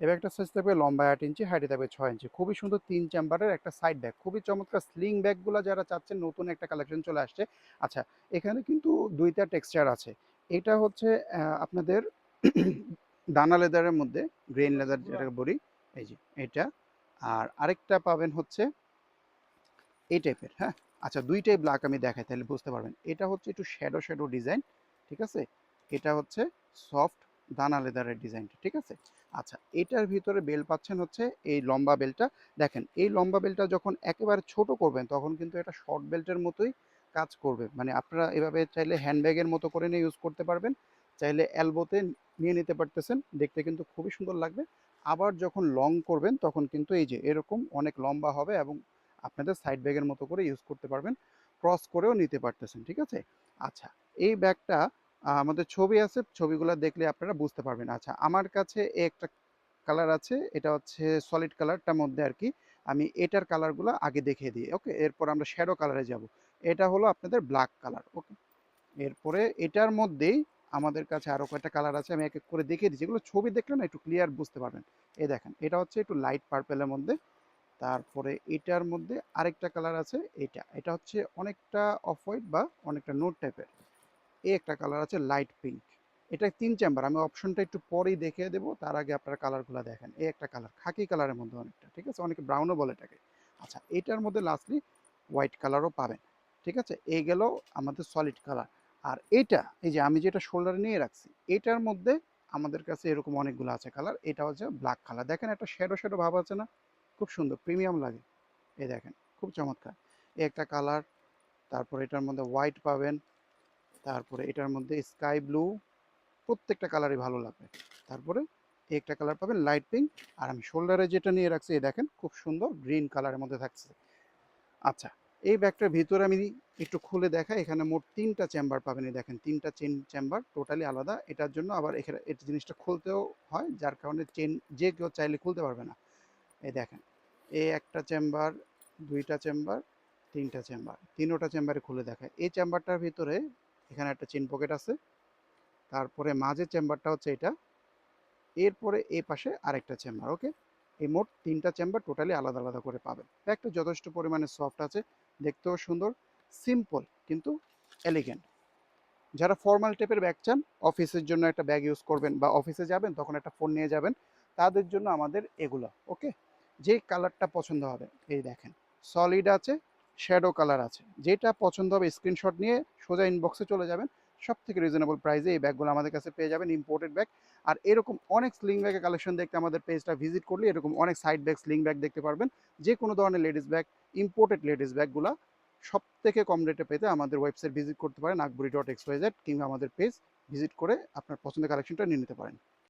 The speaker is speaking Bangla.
এই ব্যাগটার সাইজ থাকবে লম্বা আট ইঞ্চি হাইটে থাকবে ছয় ইঞ্চি খুবই সুন্দর তিন চেম্বারের একটা সাইড ব্যাগ খুবই চমৎকার স্লিং ব্যাগগুলো যারা চাচ্ছেন নতুন একটা কালেকশন চলে আসছে। আচ্ছা এখানে কিন্তু দুইটা টেক্সচার আছে। এটা হচ্ছে আপনাদের দানা লেদারের মধ্যে গ্রেন লেদার যেটাকে বলি এই যে এটা। আর আরেকটা পাবেন হচ্ছে এই টাইপের হ্যাঁ? আচ্ছা দুইটাই ব্ল্যাক আমি দেখাই তাহলে বুঝতে পারবেন। এটা হচ্ছে একটু শ্যাডো শ্যাডো ডিজাইন ঠিক আছে? এটা হচ্ছে সফট দানা লেদারের ডিজাইনটা ঠিক আছে? আচ্ছা এটার ভিতরে বেল পাচ্ছেন হচ্ছে এই লম্বা বেলটা দেখেন, এই লম্বা বেলটা যখন একেবারে ছোট করবেন, তখন কিন্তু এটা শর্ট বেল্টের মতোই কাজ করবে। মানে আপনারা এভাবে চাইলে হ্যান্ডব্যাগের মতো করে নিয়ে ইউজ করতে পারবেন। চাইলে অ্যালবোতে নিয়ে নিতে পারতেছেন, দেখতে কিন্তু খুবই সুন্দর লাগবে। আবার যখন লং করবেন, তখন কিন্তু এই যে এরকম অনেক লম্বা হবে এবং আপনাদের সাইড ব্যাগের মতো করে ইউজ করতে পারবেন। ক্রস করেও নিতে পারতেছেন, ঠিক আছে? আচ্ছা এই ব্যাগটা আমাদের ছবি আছে, ছবিগুলো দেখলে আপনারা বুঝতে পারবেন। আচ্ছা আমার কাছে একটা কালার আছে, এটা হচ্ছে সলিড কালারটার মধ্যে আর কি আমি এটার কালারগুলো আগে দেখিয়ে দিই, ওকে? এরপর আমরা শ্যাডো কালারে যাব। এটা হলো আপনাদের ব্ল্যাক কালার ওকে? এরপরে এটার মধ্যেই আমাদের কাছে আরও কয়েকটা কালার আছে, আমি এক এক করে দেখিয়ে দিচ্ছি। এগুলো ছবি দেখলে না একটু ক্লিয়ার বুঝতে পারবেন। এই দেখেন, এটা হচ্ছে একটু লাইট পার্পেলের মধ্যে। তারপরে এটার মধ্যে আরেকটা কালার আছে, এটা। এটা হচ্ছে অনেকটা অফ হোয়াইট বা অনেকটা নোট টাইপের এই একটা কালার আছে লাইট পিঙ্ক এটা তিন চেম্বার আমি অপশনটা একটু পরেই দেখিয়ে দেবো, তার আগে আপনারা কালারগুলো দেখেন। এই একটা কালার খাকি কালারের মধ্যে অনেকটা, ঠিক আছে? অনেকে ব্রাউনও বলে এটাকে। আচ্ছা এটার মধ্যে লাস্টলি হোয়াইট কালারও পাবেন, ঠিক আছে? এই গেল আমাদের সলিড কালার আর এটা, এই যে আমি যেটা শোল্ডারে নিয়ে রাখছি, এটার মধ্যে আমাদের কাছে এরকম অনেকগুলো আছে কালার এটা হচ্ছে ব্ল্যাক কালার দেখেন, একটা শ্যাডো শ্যাডো ভাব আছে না? খুব সুন্দর প্রিমিয়াম লাগে। এই দেখেন, খুব চমৎকার। একটা কালার তারপর এটার মধ্যে হোয়াইট পাবেন তারপরে এটার মধ্যে স্কাই ব্লু প্রত্যেকটা কালারই ভালো লাগবে। তারপরে একটা কালার পাবেন লাইট পিঙ্ক আর আমি শোল্ডারে যেটা নিয়ে রাখছি, এই দেখেন খুব সুন্দর গ্রিন কালারের মধ্যে থাকছে। আচ্ছা এই ব্যাগটার ভিতরে আমি একটু খুলে দেখাই, এখানে মোট তিনটা চেম্বার পাবেন, এই দেখেন তিনটা চেন চেম্বার টোটালি আলাদা। এটার জন্য আবার এখানে এটা জিনিসটা খুলতেও হয়, যার কারণে চেন যে কেউ চাইলে খুলতে পারবে না। এই দেখেন, এই একটা চেম্বার দুইটা চেম্বার তিনটা চেম্বার তিনোটা চেম্বারে খুলে দেখায় এই চেম্বারটার ভিতরে এখানে একটা চেন পকেট আছে। তারপরে মাঝের চেম্বারটা হচ্ছে এটা। এরপরে এই পাশে আরেকটা চেম্বার ওকে এই মোট তিনটা চেম্বার টোটালি আলাদা আলাদা করে পাবেন। ব্যাগটা যথেষ্ট পরিমাণে সফট আছে, দেখতেও সুন্দর সিম্পল কিন্তু এলিগেন্ট যারা ফর্মাল টাইপের ব্যাগ চান অফিসের জন্য একটা ব্যাগ ইউজ করবেন বা অফিসে যাবেন, তখন একটা ফোন নিয়ে যাবেন। তাদের জন্য আমাদের এগুলো ওকে যে কালারটা পছন্দ হবে, এই দেখেন। সলিড আছে শ্যাডো কালার আছে। যেটা পছন্দ হবে স্ক্রিনশট নিয়ে সোজা ইনবক্সে চলে যাবেন। সব থেকে রিজনেবল প্রাইসে এই ব্যাগগুলো আমাদের কাছে পেয়ে যাবেন ইম্পোর্টেড ব্যাগ আর এরকম অনেক স্লিং ব্যাগের কালেকশন দেখতে আমাদের পেজটা ভিজিট করলে এরকম অনেক সাইড ব্যাগ স্লিং ব্যাগ দেখতে পারবেন। যে কোনো ধরনের লেডিস ব্যাগ ইম্পোর্টেড লেডিস ব্যাগগুলো সব থেকে কম রেটে পেতে আমাদের ওয়েবসাইট ভিজিট করতে পারেন, আকবরি ডট এক্স কিংবা আমাদের পেজ ভিজিট করে আপনার পছন্দের কালেকশনটা নিয়ে নিতে পারেন।